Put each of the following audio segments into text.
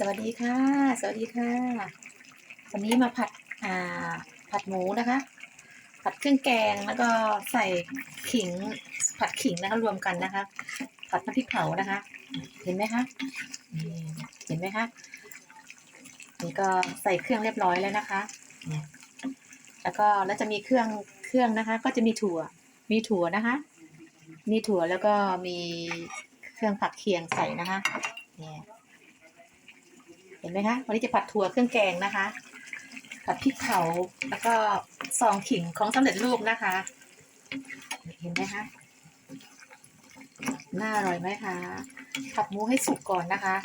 สวัสดีค่ะ สวัสดีค่ะ วันนี้มาผัดอ่าผัดหมูนะคะ ผัดเครื่องแกงแล้วก็ใส่ขิงผัดขิงนะคะรวมกันนะคะ ผัดน้ำพริกเผานะคะ เห็นไหมคะนี่เห็นไหมคะนี่ก็ใส่เครื่องเรียบร้อยแล้วนะคะ แล้วก็แล้วจะมีเครื่องเครื่องนะคะ ก็จะมีถั่ว มีถั่วนะคะ มีถั่วแล้วก็มีเครื่องผักเคียงใส่นะคะ เห็นไหมคะ วันนี้จะผัดถั่วเครื่องแกงนะคะ ผัดพริกเผา แล้วก็ซองขิงของสำเร็จรูปนะคะ เห็นไหมคะ น่าอร่อยไหมคะ ผัดหมูให้สุกก่อนนะคะ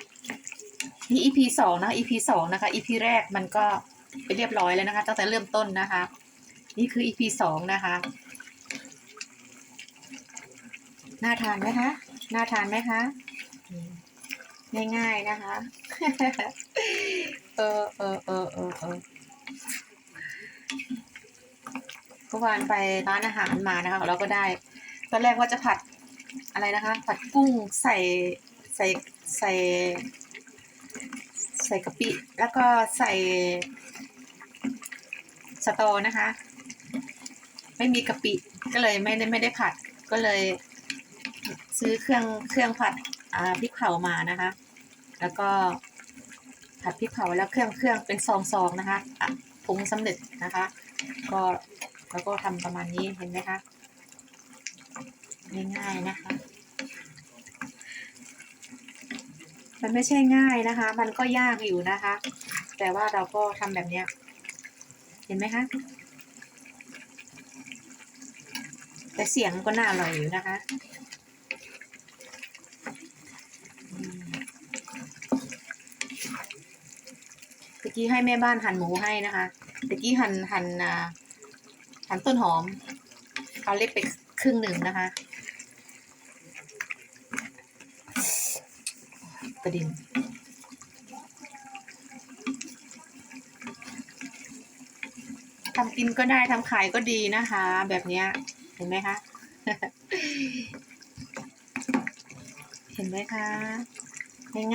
นี่ EP สองนะคะ EP สองนะคะ EP แรกมันก็ไปเรียบร้อยแล้วนะคะ ตั้งแต่เริ่มต้นนะคะ นี่คือ EP สองนะคะ น่าทานไหมคะ น่าทานไหมคะ ง่ายๆนะคะ เออเออเออเออเออเมื่อวานไปร้านอาหารมานะคะเราก็ได้ ตอนแรกว่าจะผัดอะไรนะคะ ผัดกุ้งใส่ใส่ใส่ ใส่กะปิ แล้วก็ใส่สตอนะคะ ไม่มีกะปิก็เลยไม่ได้ไม่ได้ผัดก็เลย ซื้อเครื่องเครื่องผัดอ่าพริกเผามานะคะ แล้วก็ ผัดพริกเผาแล้วเครื่องเครื่องเป็นซองๆนะคะอะปรุงสำเร็จนะคะ ก็แล้วก็ทำประมาณนี้เห็นไหมคะง่ายๆนะคะ มันไม่ใช่ง่ายนะคะ มันก็ยากอยู่นะคะ แต่ว่าเราก็ทำแบบเนี้ยเห็นไหมคะแต่เสียงก็น่าอร่อยอยู่นะคะอืมตะ กี้ให้แม่บ้านหั่นหมูให้นะคะตะกี้หั่นหั่นหั่นต้นหอม เอาเล็กไปครึ่งหนึ่งนะคะประดินทำกินก็ได้ทำขายก็ดีนะคะ แบบนี้เห็นไหมคะ เห็นไหมคะ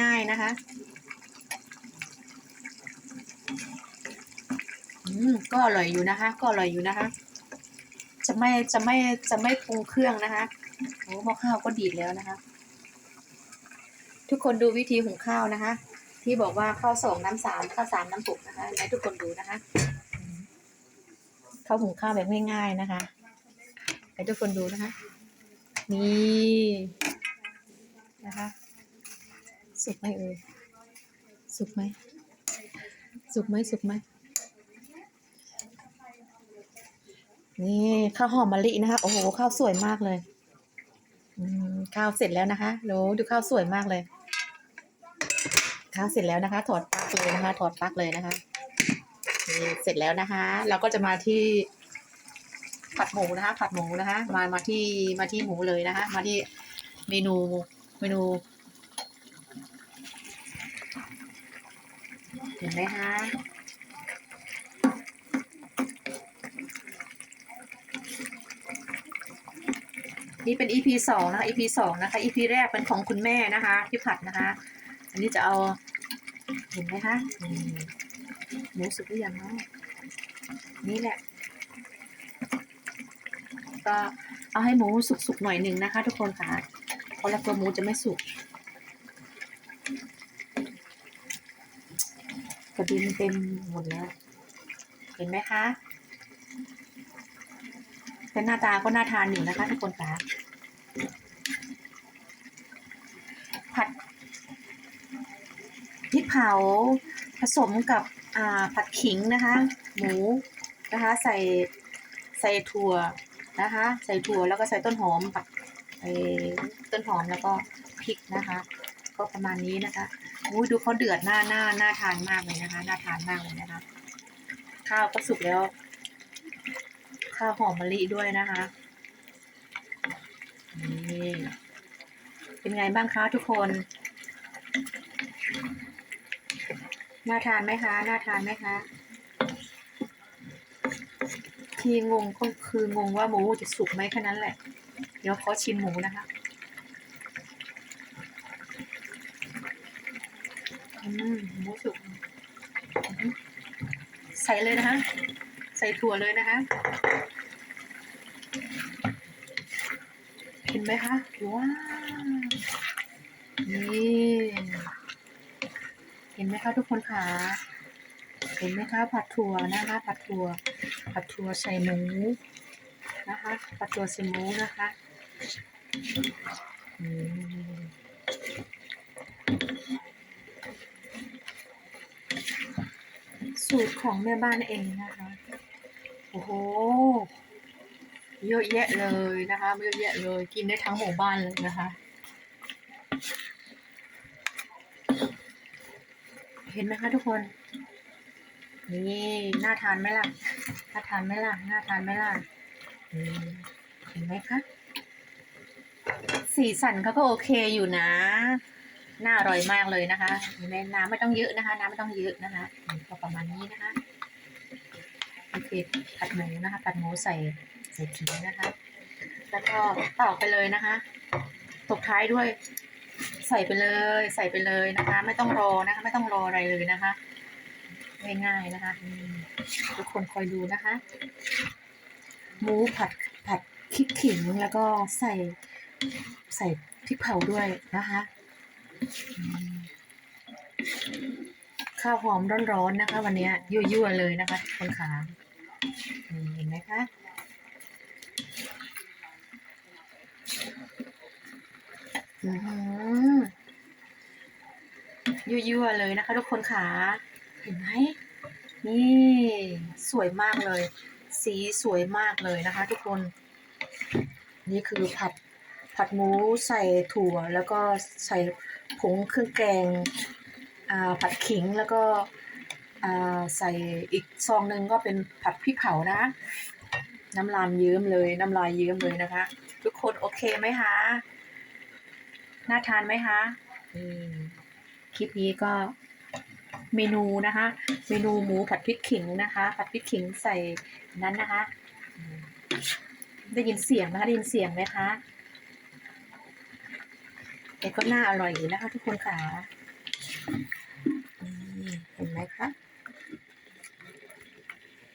ง่ายๆนะคะ มก็อร่อยอยู่นะคะ ก็อร่อยอยู่นะคะ จะไม่จะไม่จะไม่ปรุงเครื่องนะคะโอ้หม้อข้าวก็ดีดแล้วนะคะ ทุกคนดูวิธีหุงข้าวนะคะ ที่บอกว่าข้าวสองน้ำสามข้าวสามน้ำปุกนะคะให้ทุกคนดูนะคะข้าวหุงข้าวแบบง่ายๆนะคะให้ทุกคนดูนะคะนี่นะคะ สุกไหมเอ่ยสุกไหมสุกไหมสุกไหม นี่ข้าวหอมมะลินะคะ โอ้โหข้าวสวยมากเลยข้าวเสร็จแล้วนะคะโหดูข้าวสวยมากเลย ข้าวเสร็จแล้วนะคะ ถอดปลั๊กเลยนะคะ ถอดปลั๊กเลยนะคะนี่เสร็จแล้วนะคะ เราก็จะมาที่ผัดหมูนะคะ ผัดหมูนะคะ มามาที่มาที่หมูเลยนะคะ มาที่เมนูเมนูเห็นไหมคะ นี่เป็น EP สองนะคะ EP สองนะคะ EP แรกเป็นของคุณแม่นะคะที่ผัดนะคะ อันนี้จะเอาเห็นไหมคะหมูสุกหรือยังเนาะนี่แหละ ก็เอาให้หมูสุกๆหน่อยหนึ่งนะคะ ทุกคนค่ะเพราะแล้วตัวหมูจะไม่สุกกระดินเต็มหมดแล้ว เห็นไหมคะ แต่หน้าตาก็น่าทานอยู่นะคะทุกคนคะผัดพริกเผาผสมกับผัดขิงนะคะ หมูนะคะใส่ใส่ถั่วนะคะ ใส่ถั่วแล้วก็ใส่ต้นหอมผัดต้นหอมแล้วก็พริกนะคะ ก็ประมาณนี้นะคะอุ้ยดูเขาเดือดหน้าหน้าหน่าทานมากเลยนะคะ น่าทานมากเลยนะคะ ข้าวก็สุกแล้ว ข้าวหอมมะลิด้วยนะคะนี่เป็นไงบ้างคะทุกคน น่าทานไหมคะ น่าทานไหมคะ ที่งงก็คืองงว่าหมูจะสุกไหมแค่นั้นแหละ เดี๋ยวขอชิมหมูนะคะ อืมหมูสุก ใส่เลยนะคะ ใส่ถั่วเลยนะคะ เห็น ไหมคะว้าวนี่เห็นไหมคะทุกคนคะเห็นไหมคะผัดถั่วนะคะผัดถั่วผัดถั่วใส่หมูนะคะผัดถั่วใส่หมูนะคะสูตรของแม่บ้านเองนะคะ โอ้โห เยอะแยะเลยนะคะเยอะแยะเลยกินได้ทั้งหมู่บ้านเลยนะคะ เห็นไหมคะทุกคน นี่น่าทานไหมล่ะน่าทานไหมล่ะน่าทานไหมล่ะเห็นไหมคะสีสันเขาก็โอเคอยู่นะน่าอร่อยมากเลยนะคะเห็นน้ำไม่ต้องเยอะนะคะ น้ำไม่ต้องเยอะนะคะก็ประมาณนี้นะคะโอเคผัดหมูนะคะผัดหมูใส่ ใส่ขิงนะคะ แล้วก็ตอกไปเลยนะคะตบท้ายด้วย ใส่ไปเลย ใส่ไปเลยนะคะ ไม่ต้องรอนะคะ ไม่ต้องรออะไรเลยนะคะง่ายๆนะคะทุกคนคอยดูนะคะหมูผัดผัดพริกขิงแล้วก็ใส่ใส่พริกเผาด้วยนะคะข้าวหอมร้อนๆนะคะ วันนี้ยั่วๆเลยนะคะคนขาเห็นไหมคะอือหือ ยั่วๆเลยนะคะทุกคนขาเห็นไหมนี่สวยมากเลย สีสวยมากเลยนะคะ ทุกคน นี่คือผัดผัดหมูใส่ถั่ว แล้วก็ใส่ผงเครื่องแกงผัดขิงแล้วก็ใส่อีกซองหนึ่งก็เป็นผัดพริกเผานะน้ำลายเยิ้มเลยน้ำลายเยิ้มเลยนะคะ ทุกคนโอเคไหมคะ น่าทานไหมคะคลิปนี้ก็เมนูนะคะ เมนูหมูผัดพริกขิงนะคะ ผัดพริกขิงใส่นั้นนะคะ ได้ยินเสียงนะคะได้ยินเสียงไหมคะแต่ก็น่าอร่อยอยู่นะคะ ทุกคนค่ะเห็นไหมคะ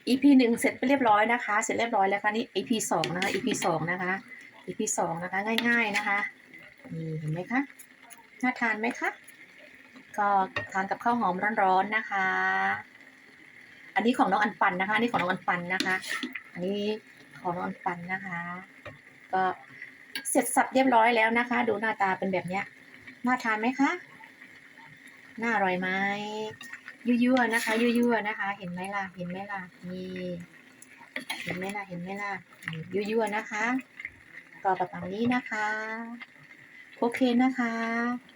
EP หนึ่งเสร็จไปเรียบร้อยนะคะ เสร็จเรียบร้อยแล้วค่ะนี่ EP สองนะคะ EP สองนะคะ EP สองนะคะ ง่าย ๆนะคะ นี่เห็นไหมคะ น่าทานไหมคะ ก็ทานกับข้าวหอมร้อนๆนะคะ อันนี้ของน้องอันปันนะคะ อันนี้ของน้องอันปันนะคะ อันนี้ของน้องอันปันนะคะ ก็เสร็จสับเรียบร้อยแล้วนะคะ ดูหน้าตาเป็นแบบเนี้ย น่าทานไหมคะ น่าอร่อยไหมยั่วๆนะคะยั่วๆนะคะ เห็นไหมล่ะ เห็นไหมล่ะ นี่ เห็นไหมล่ะ เห็นไหมล่ะยั่วๆนะคะ ก็ประมาณนี้นะคะ โอเคนะคะ